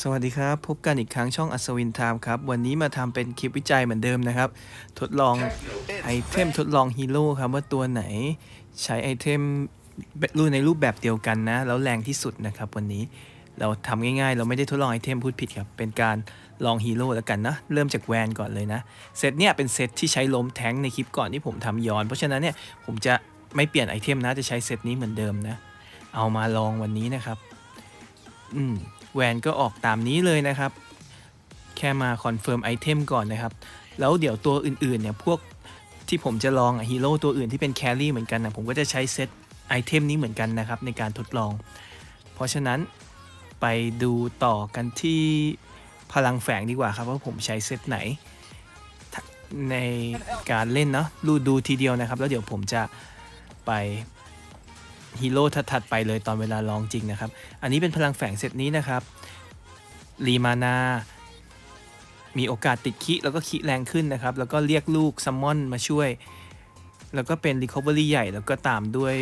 สวัสดีครับ พบกันอีกครั้งช่องอัศวินไทม์ครับ วันนี้มาทำเป็นคลิปวิจัยเหมือนเดิมนะครับ ทดลองไอเทมทดลองฮีโร่ครับ ว่าตัวไหนใช้ไอเทมรูในรูปแบบเดียวกันนะ แล้วแรงที่สุดนะครับ วันนี้เราทำง่ายๆ เราไม่ได้ทดลองไอเทมพูดผิดครับ เป็นการลองฮีโร่แล้วกันนะ เริ่มจากแวนก่อนเลยนะเซตเนี่ยเป็นเซตที่ใช้ล้มแท้งในคลิปก่อนที่ผมทำย้อน เพราะฉะนั้นเนี่ยผมจะไม่เปลี่ยนไอเทมนะจะใช้เซตนี้เหมือนเดิมนะ เอามาลองวันนี้นะครับ อืม แวนก็ออกตามนี้เลยนะครับ แค่มาคอนเฟิร์มไอเทมก่อนนะครับ แล้วเดี๋ยวตัวอื่นๆเนี่ยพวกที่ผมจะลองฮีโร่ตัวอื่นที่เป็นแครี่เหมือนกันนะผมก็จะใช้เซตไอเทมนี้เหมือนกันนะครับในการทดลอง เพราะฉะนั้นไปดูต่อกันที่พลังแฝงดีกว่าครับว่าผมใช้เซตไหน ในการเล่นเนาะดูดูทีเดียวนะครับ แล้วเดี๋ยวผมจะไป ฮีโร่ถัดๆไปเลยตอนเวลาลองจริงนะครับ อันนี้เป็นพลังแฝงเซตนี้นะครับรีมานา มีโอกาสติดคิแล้วก็คิแรงขึ้นนะครับ แล้วก็เรียกลูกซัมมอนมาช่วย แล้วก็เป็น Recovery ใหญ่ แล้วก็ตามด้วย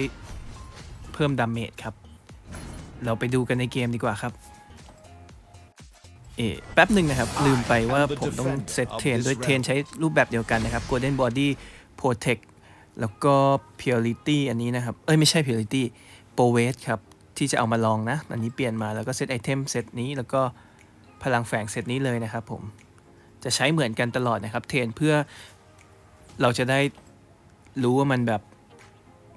เพิ่มดาเมจครับ เราไปดูกันในเกมดีกว่าครับ เอ๊ะแป๊บหนึ่งนะครับ ลืมไปว่าผมต้องเซตเทรนด้วยเทรนใช้รูปแบบเดียวกันนะครับ Golden Body Protect แล้วก็ Purity อันนี้นะครับ เอ้ยไม่ใช่ Purity p o w e t ครับ ที่จะเอามาลองนะ อันนี้เปลี่ยนมาแล้วก็เซตไอเทมเซตนี้แล้วก็พลังแฝงเซตนี้เลยนะครับผม จะใช้เหมือนกันตลอดนะครับ เทรนเพื่อเราจะได้รู้ว่ามันแบบ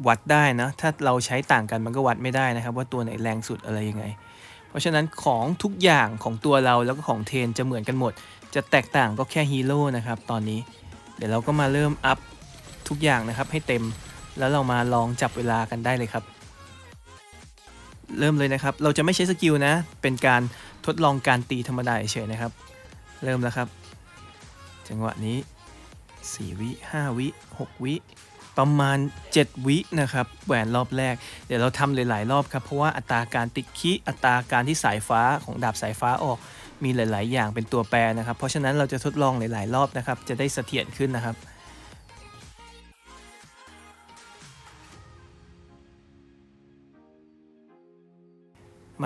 วัดได้นะ ถ้าเราใช้ต่างกันมันก็วัดไม่ได้นะครับ ว่าตัวไหนแรงสุดอะไรยังไง เพราะฉะนั้นของทุกอย่างของตัวเราแล้วก็ของเทรนจะเหมือนกันหมด จะแตกต่างก็แค่ฮีโร่นะครับตอนนี้ เดี๋ยวเราก็มาเริ่มอัพ ทุกอย่างนะครับให้เต็ม แล้วเรามาลองจับเวลากันได้เลยครับ เริ่มเลยนะครับ เราจะไม่ใช้สกิลนะ เป็นการทดลองการตีธรรมดาเฉยนะครับ เริ่มแล้วครับ จังหวะนี้ 4 วิ 5 วิ 6 วิประมาณ 7 วินะครับแหวนรอบแรก เดี๋ยวเราทำหลาย ๆ รอบครับ เพราะว่าอัตราการติดคีอัตราการที่สายฟ้าของดาบสายฟ้าออก มีหลาย ๆ อย่างเป็นตัวแปรนะครับ เพราะฉะนั้นเราจะทดลองหลาย ๆ รอบนะครับ จะได้เสถียรขึ้นนะครับ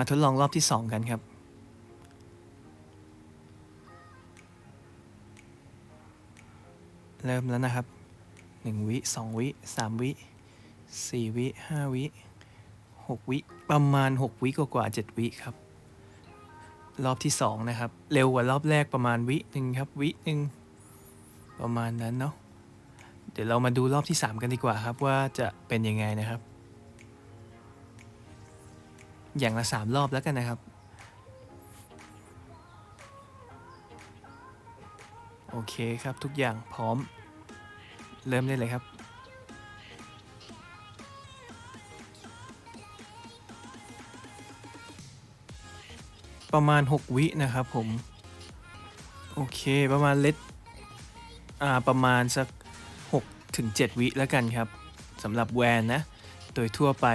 มาทดลองรอบที่ 2 กันครับ เริ่มแล้วนะครับ 1 วิ 2 วิ 3 วิ 4 วิ 5 วิ 6 วิ ประมาณ 6 วิกว่าๆ7วิครับ รอบที่ 2 นะครับ เร็วกว่ารอบแรกประมาณวิหนึ่งครับ วิหนึ่งประมาณนั้นเนาะเดี๋ยวเรามาดูรอบที่ 3 กันดีกว่าครับว่าจะเป็นยังไงนะครับ อย่างละ3รอบแล้วกันนะครับ โอเคครับทุกอย่างพร้อม เริ่มได้เลยครับประมาณ 6 วินะครับผม โอเคประมาณเล็ดอ่าประมาณสัก6ถึง7วิแล้วกันครับสำหรับแวนนะ โดยทั่วไป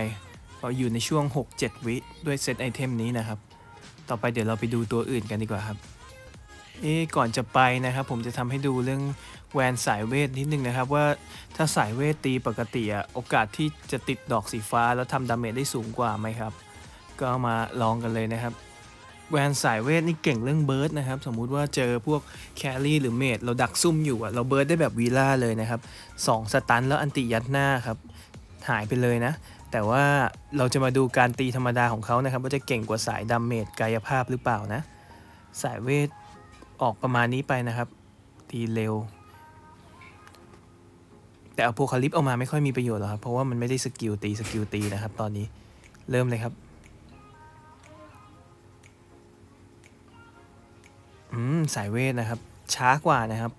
เราอยู่ในช่วง 6-7 วิด้วยเซตไอเทมนี้นะครับ ต่อไปเดี๋ยวเราไปดูตัวอื่นกันดีกว่าครับ เอ๊ะก่อนจะไปนะครับ ผมจะทำให้ดูเรื่องแวนสายเวทนิดนึงนะครับ ว่าถ้าสายเวทตีปกติอะโอกาสที่จะติดดอกสีฟ้าแล้วทำดาเมจได้สูงกว่าไหมครับ ก็มาลองกันเลยนะครับแวนสายเวทนี่เก่งเรื่องเบิร์ดนะครับ สมมุติว่าเจอพวกแครี่หรือเมดเราดักซุ่มอยู่อะเราเบิร์ดได้แบบวีล่าเลยนะครับสองสตันแล้วอันติยัดหน้าครับ หายไปเลยนะ แต่ว่าเราจะมาดูการตีธรรมดาของเขานะครับ ว่าจะเก่งกว่าสายดาเมจกายภาพหรือเปล่านะ สายเวทออกประมาณนี้ไปนะครับ ตีเร็ว แต่อโพคาลิปออกมาไม่ค่อยมีประโยชน์หรอกครับ เพราะว่ามันไม่ได้สกิลตีสกิลตีนะครับ ตอนนี้เริ่มเลยครับอืมสายเวทนะครับ ช้ากว่านะครับ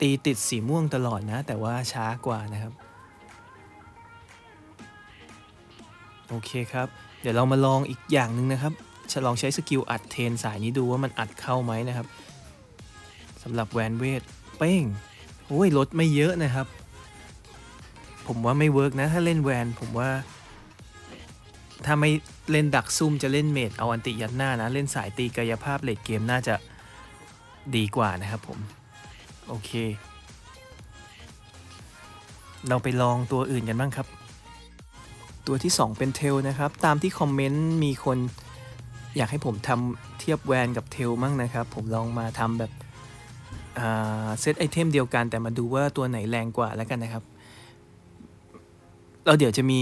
ตีติดสีม่วงตลอดนะ แต่ว่าช้ากว่านะครับ โอเคครับ เดี๋ยวเรามาลองอีกอย่างหนึ่งนะครับจะลองใช้สกิลอัดเทนสายนี้ดูว่ามันอัดเข้าไหมนะครับสำหรับแวนเวทเป้งโอ้ยลดไม่เยอะนะครับ ผมว่าไม่เวิร์กนะ ถ้าเล่นแวนผมว่า ถ้าไม่เล่นดักซุ่มจะเล่นเมดเอาอันติยัดหน้านะ เล่นสายตีกายภาพเลดเกมน่าจะดีกว่านะครับผม โอเค เราไปลองตัวอื่นกันบ้างครับ ตัวที่ 2 เป็นเทลนะครับ ตามที่คอมเมนต์มีคนอยากให้ผมทำเทียบแวนกับเทลมั่งนะครับ ผมลองมาทำแบบเซตไอเทมเดียวกัน แต่มาดูว่าตัวไหนแรงกว่าแล้วกันนะครับแล้วเดี๋ยวจะมี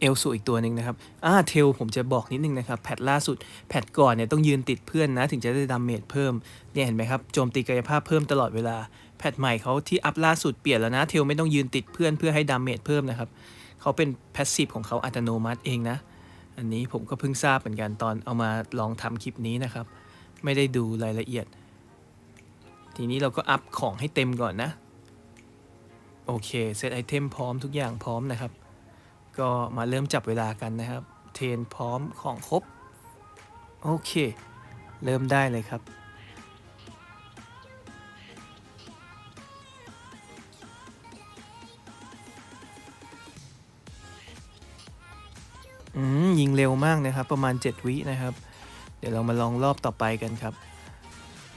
เอลสูอีกตัวหนึ่งนะครับอ่าเทลผมจะบอกนิดนึงนะครับ แพทล่าสุด แพทก่อนเนี่ยต้องยืนติดเพื่อนนะ ถึงจะได้ดาเมจเพิ่ม เนี่ยเห็นไหมครับ โจมตีกายภาพเพิ่มตลอดเวลา แพทใหม่เขาที่อัพล่าสุดเปลี่ยนแล้วนะ เทลไม่ต้องยืนติดเพื่อนเพื่อให้ดาเมจเพิ่มนะครับ เขาเป็นแพสซีฟของเขาอัตโนมัติเองนะ อันนี้ผมก็เพิ่งทราบเหมือนกันตอนเอามาลองทำคลิปนี้นะครับ ไม่ได้ดูรายละเอียด ทีนี้เราก็อัพของให้เต็มก่อนนะ โอเคเซตไอเทมพร้อมทุกอย่างพร้อมนะครับ ก็มาเริ่มจับเวลากันนะครับ เทนพร้อมของครบ โอเค เริ่มได้เลยครับ อืมยิงเร็วมากนะครับ ประมาณ 7 วินะครับ เดี๋ยวเรามาลองรอบต่อไปกันครับ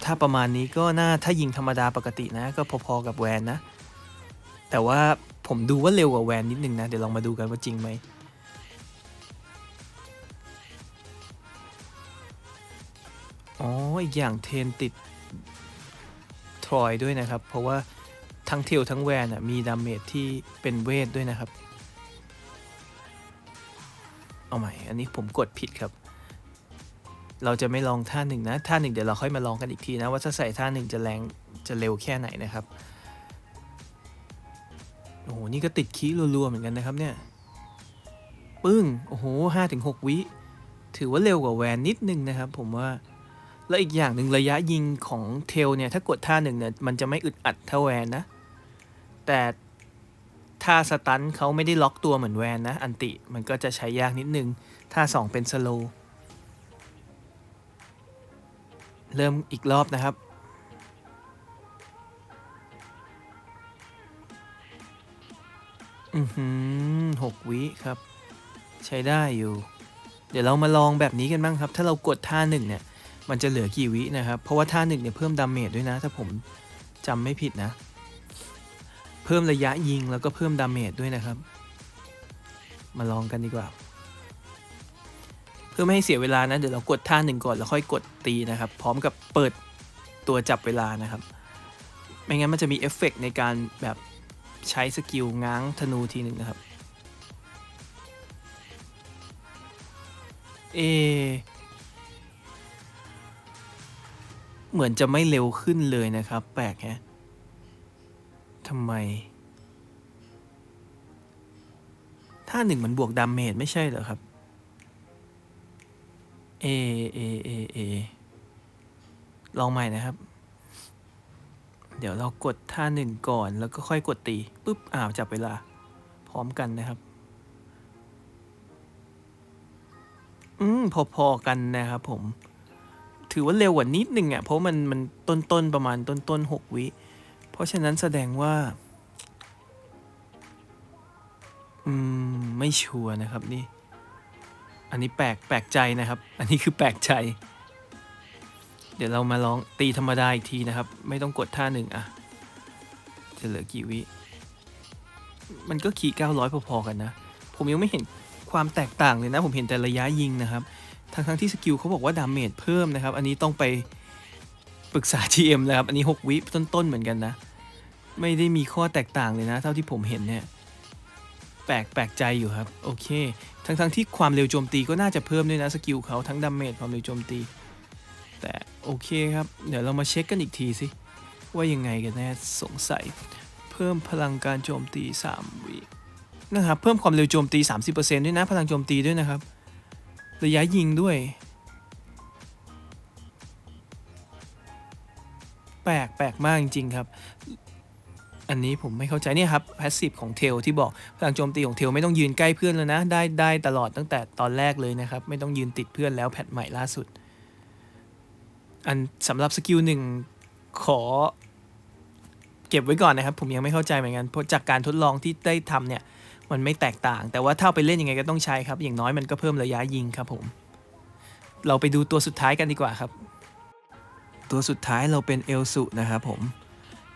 ถ้าประมาณนี้ก็น่าถ้ายิงธรรมดาปกตินะ ก็พอๆกับแวนนะ แต่ว่าผมดูว่าเร็วกว่าแวนนิดนึงนะ เดี๋ยวลองมาดูกันว่าจริงไหมอ๋ออีกอย่างเทนติดทรอยด้วยนะครับ เพราะว่าทั้งเทลทั้งแวนมีดาเมจที่เป็นเวทด้วยนะครับ เอาใหม่ อันนี้ผมกดผิดครับ เราจะไม่ลองท่าหนึ่งนะ ท่าหนึ่งเดี๋ยวเราค่อยมาลองกันอีกทีนะ ว่าถ้าใส่ท่าหนึ่งจะแรงจะเร็วแค่ไหนนะครับ โอ้โห นี่ก็ติดคีรัวๆเหมือนกันนะครับเนี่ย ปึ้ง โอ้โหห้าถึงหกวิ ถือว่าเร็วกว่าแวนนิดนึงนะครับผมว่า แล้วอีกอย่างหนึ่งระยะยิงของเทลเนี่ย ถ้ากดท่าหนึ่งเนี่ย มันจะไม่อึดอัดเท่าแวนนะ แต่ ถ้าสตันเขาไม่ได้ล็อกตัวเหมือนแวนนะ อันติมันก็จะใช้ยากนิดนึง ถ้า 2 เป็นสโลเริ่มอีกรอบนะครับ อือหือหกวิครับ ใช้ได้อยู่ เดี๋ยวเรามาลองแบบนี้กันบ้างครับ ถ้าเรากดท่าหนึ่งเนี่ย มันจะเหลือกี่วินะครับ เพราะว่าท่าหนึ่งเนี่ยเพิ่มดาเมจด้วยนะ ถ้าผมจำไม่ผิดนะ เพิ่มระยะยิงแล้วก็เพิ่มดาเมจด้วยนะครับ มาลองกันดีกว่า เพื่อไม่ให้เสียเวลานะเดี๋ยวเรากดท่าหนึ่งก่อนแล้วค่อยกดตีนะครับ พร้อมกับเปิดตัวจับเวลานะครับ ไม่งั้นมันจะมีเอฟเฟกต์ในการแบบใช้สกิลง้างธนูทีหนึ่งนะครับ เอ เหมือนจะไม่เร็วขึ้นเลยนะครับ แปลกแฮะ ทำไม ถ้าหนึ่งมันบวกดาเมจไม่ใช่เหรอครับ เอ เอ เอ เอ ลองใหม่นะครับ เดี๋ยวเรากดท่าหนึ่งก่อนแล้วก็ค่อยกดตีปุ๊บ อ้าวจับเวลา พร้อมกันนะครับ อืม พอ ๆ กันนะครับผม ถือว่าเร็วกว่านิดหนึ่งอะ เพราะมันมันต้นๆประมาณต้นๆหกวิ เพราะฉะนั้นแสดงว่า อืม ไม่ชัวร์นะครับนี่ อันนี้แปลกแปลกใจนะครับ อันนี้คือแปลกใจ เดี๋ยวเรามาลองตีธรรมดาอีกทีนะครับ ไม่ต้องกดท่าหนึ่งอะจะเหลือกี่วิ มันก็ขี่900 พอๆกันนะ ผมยังไม่เห็นความแตกต่างเลยนะ ผมเห็นแต่ระยะยิงนะครับ ทั้งทั้งๆที่สกิลเขาบอกว่าดาเมจเพิ่มนะครับ อันนี้ต้องไปปรึกษา GM นะครับ อันนี้ 6 วิต้นๆ เหมือนกันนะ ไม่ได้มีข้อแตกต่างเลยนะ เท่าที่ผมเห็นเนี่ยแปลกแปลกใจอยู่ครับ โอเค ทั้งทั้งที่ความเร็วโจมตีก็น่าจะเพิ่มด้วยนะ สกิลเขาทั้งดาเมจความเร็วโจมตี แต่โอเคครับ เดี๋ยวเรามาเช็คกันอีกทีสิ ว่ายังไงกันแน่สงสัย เพิ่มพลังการโจมตี 3 วินะครับ เพิ่มความเร็วโจมตี 30%ด้วยนะ พลังโจมตีด้วยนะครับ ระยะยิงด้วย แปลกแปลกมากจริงๆครับ อันนี้ผมไม่เข้าใจเนี่ยครับแพสซีฟของเทลที่บอกพลังโจมตีของเทลไม่ต้องยืนใกล้เพื่อนแล้วนะ ได้ได้ตลอดตั้งแต่ตอนแรกเลยนะครับ ไม่ต้องยืนติดเพื่อนแล้วแพทใหม่ล่าสุด อันสำหรับสกิลหนึ่งขอ เก็บไว้ก่อนนะครับ ผมยังไม่เข้าใจเหมือนกันเพราะจากการทดลองที่ได้ทำเนี่ย มันไม่แตกต่าง แต่ว่าถ้าไปเล่นยังไงก็ต้องใช้ครับ อย่างน้อยมันก็เพิ่มระยะยิงครับผม เราไปดูตัวสุดท้ายกันดีกว่าครับ ตัวสุดท้ายเราเป็นเอลสุนะครับผม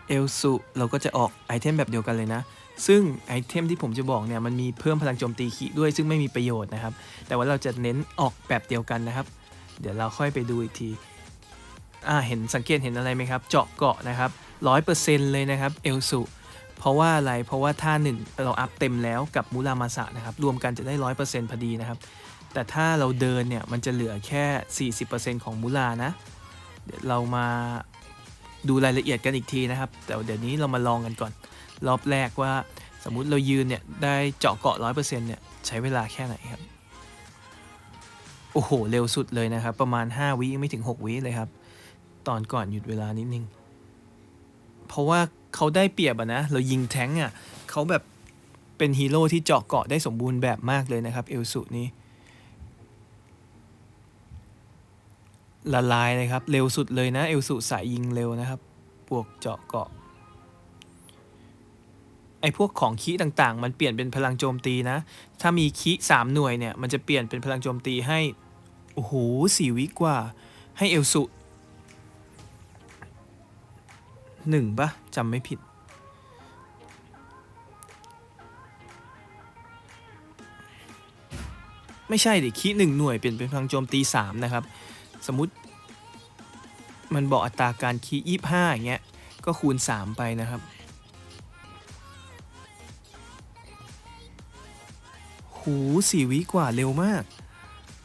เอลสุเราก็จะออกไอเทมแบบเดียวกันเลยนะ ซึ่งไอเทมที่ผมจะบอกเนี่ยมันมีเพิ่มพลังโจมตีขีด้วยซึ่งไม่มีประโยชน์นะครับ แต่ว่าเราจะเน้นออกแบบเดียวกันนะครับ เดี๋ยวเราค่อยไปดูอีกทีอ่าเห็นสังเกตเห็นอะไรไหมครับ เจาะเกาะนะครับร้อยเปอร์เซ็นต์เลยนะครับเอลสุเพราะว่าอะไรเพราะว่าท่าหนึ่งเราอัพเต็มแล้วกับมูรามาสะนะครับรวมกันจะได้ร้อยเปอร์เซ็นต์พอดีนะครับ แต่ถ้าเราเดินเนี่ยมันจะเหลือแค่ 40%ของมูรานะเดี๋ยวเรามา ดูรายละเอียดกันอีกทีนะครับ แต่เดี๋ยวนี้เรามาลองกันก่อน รอบแรกว่าสมมุติเรายืนเนี่ย ได้เจาะเกาะ 100%เนี่ย ใช้เวลาแค่ไหนครับ โอ้โห เร็วสุดเลยนะครับ ประมาณ 5 วิไม่ถึง 6 วิเลยครับ ตอนก่อนหยุดเวลานิดนึง เพราะว่าเขาได้เปรียบอะนะ เรายิงแท้งอะเขาแบบเป็นฮีโร่ที่เจาะเกาะได้สมบูรณ์แบบมากเลยนะครับ เอลสุนี้ ละลายเลยครับ เร็วสุดเลยนะ เอลสุสายยิงเร็วนะครับบวกเจาะเกาะไอพวกของคีต่างๆ มันเปลี่ยนเป็นพลังโจมตีนะ ถ้ามีคีสามหน่วยเนี่ย มันจะเปลี่ยนเป็นพลังโจมตีให้ โอ้โหสี่วิกว่า ให้เอลสุหนึ่งปะจำไม่ผิด ไม่ใช่ดิคีหนึ่งหน่วยเปลี่ยนเป็นพลังโจมตีสามนะครับ สมมติมันบอกอัตราการคีย์ยี่ห้าอย่างเงี้ย ก็คูณ 3 ไปนะครับ หูสี่วิกว่าเร็วมาก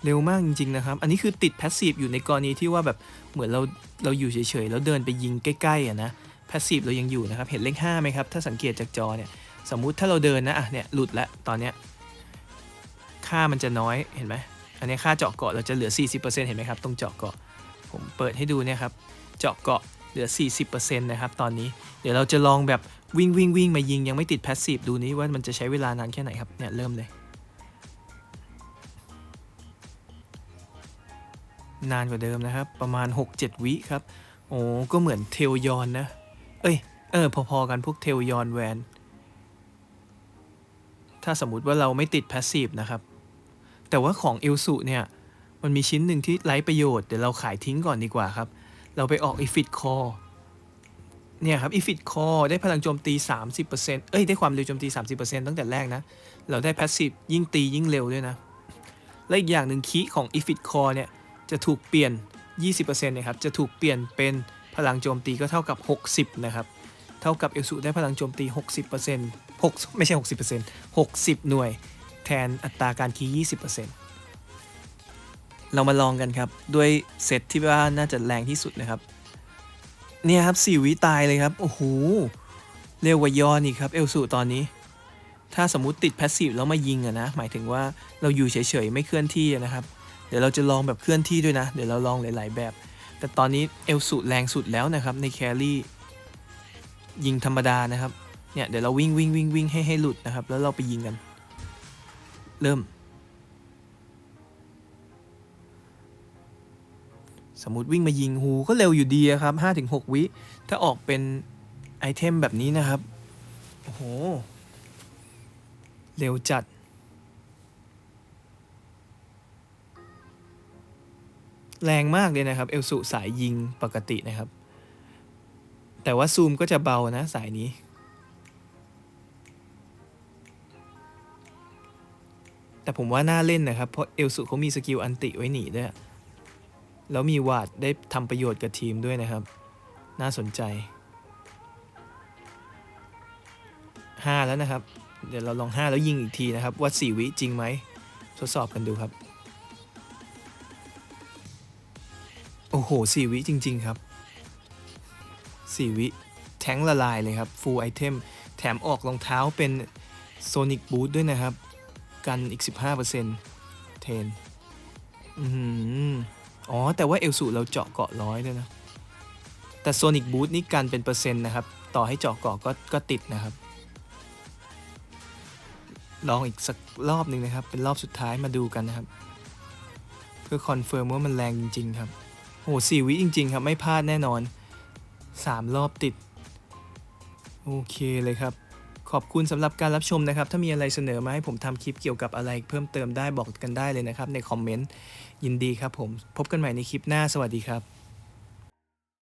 เร็วมากจริง ๆ นะครับ อันนี้คือติดแพสซีฟอยู่ในกรณีที่ว่าแบบเหมือนเราเราอยู่เฉย ๆ แล้วเดินไปยิงใกล้ ๆ อะนะแพสซีฟเรายังอยู่นะครับ เห็นเลข5ไหมครับ ถ้าสังเกตจากจอเนี่ย สมมุติถ้าเราเดินนะอะเนี่ยหลุดแล้วตอนเนี้ยค่ามันจะน้อยเห็นไหม อันนี้ค่าเจาะเกาะเราจะเหลือ 40%เห็นไหมครับตรงเจาะเกาะ ผมเปิดให้ดูเนี่ยครับ เจาะเกาะเหลือ 40%นะครับตอนนี้ เดี๋ยวเราจะลองแบบวิ่งวิ่งวิ่งมายิงยังไม่ติดแพสซีฟดูนี้ว่ามันจะใช้เวลานานแค่ไหนครับ เนี่ยเริ่มเลย นานกว่าเดิมนะครับ ประมาณ 6-7 วิครับ โอ้ก็เหมือนเทลยอนนะ เอ้ย เออ พอๆกันพวกเทลยอนแวน ถ้าสมมุติว่าเราไม่ติดแพสซีฟนะครับ แต่ว่าของเอลสุเนี่ยมันมีชิ้นหนึ่งที่ไร้ประโยชน์เดี๋ยวเราขายทิ้งก่อนดีกว่าครับ เราไปออกอีฟิตคอเนี่ยครับอีฟิตคอได้พลังโจมตี 30%เอ้ยได้ความเร็วโจมตี 30%ตั้งแต่แรกนะ เราได้แพสซีฟยิ่งตียิ่งเร็วด้วยนะ และอีกอย่างหนึ่งคีของอีฟิตคอเนี่ยจะถูกเปลี่ยน 20%นะครับ จะถูกเปลี่ยนเป็นพลังโจมตีก็เท่ากับ 60 นะครับ เท่ากับเอลสุได้พลังโจมตี 60% 6 ไม่ใช่ 60% 60 หน่วย แทนอัตราการคีย์ 20%เรามาลองกันครับ ด้วยเซตที่ว่าน่าจะแรงที่สุดนะครับ เนี่ยครับสิวิตายเลยครับ โอ้โห เร็วกว่ายอนอีกครับ เอลสูตอนนี้ ถ้าสมมุติติดแพสซีฟแล้วมายิงอะนะ หมายถึงว่าเราอยู่เฉยๆ ไม่เคลื่อนที่นะครับ เดี๋ยวเราจะลองแบบเคลื่อนที่ด้วยนะ เดี๋ยวเราลองหลาย ๆ แบบ แต่ตอนนี้เอลสูแรงสุดแล้วนะครับในแครี่ยิงธรรมดานะครับ เนี่ยเดี๋ยวเราวิ่งวิ่งวิ่งวิ่งให้ให้หลุดนะครับ แล้วเราไปยิงกัน เริ่ม สมมติวิ่งมายิงหูก็เร็วอยู่ดีครับ5-6 วิ ถ้าออกเป็นไอเทมแบบนี้นะครับ โอ้โห เร็วจัดแรงมากเลยนะครับ เอลสุสายยิงปกตินะครับ แต่ว่าซูมก็จะเบานะสายนี้ แต่ผมว่าน่าเล่นนะครับ เพราะเอลสุเขามีสกิลอันติไว้หนีด้วย แล้วมีวาดได้ทำประโยชน์กับทีมด้วยนะครับ น่าสนใจ 5 แล้วนะครับ เดี๋ยวเราลอง 5 แล้วยิงอีกทีนะครับ ว่า 4 วิจริงไหม ทดสอบกันดูครับ โอ้โห 4 วิจริง ๆ ครับ 4 วิแทงละลายเลยครับฟูลไอเทมแถมออกรองเท้าเป็นโซนิกบูทด้วยนะครับ กันอีก 15%เทนอือหืออ๋อ แต่ว่าเอลสูเราเจาะเกาะร้อยด้วยนะ แต่โซนิกบูทนี่กันเป็นเปอร์เซ็นต์นะครับ ต่อให้เจาะเกาะก็ก็ติดนะครับ ลองอีกสักรอบหนึ่งนะครับ เป็นรอบสุดท้ายมาดูกันนะครับ เพื่อคอนเฟิร์มว่ามันแรงจริง ๆ ครับโอ้สี่วิจริง ๆ ครับ ไม่พลาดแน่นอน 3 รอบติด โอเคเลยครับ ขอบคุณสำหรับการรับชมนะครับ ถ้ามีอะไรเสนอมาให้ผมทำคลิปเกี่ยวกับอะไรเพิ่มเติมได้บอกกันได้เลยนะครับในคอมเมนต์ยินดีครับผม พบกันใหม่ในคลิปหน้าสวัสดีครับ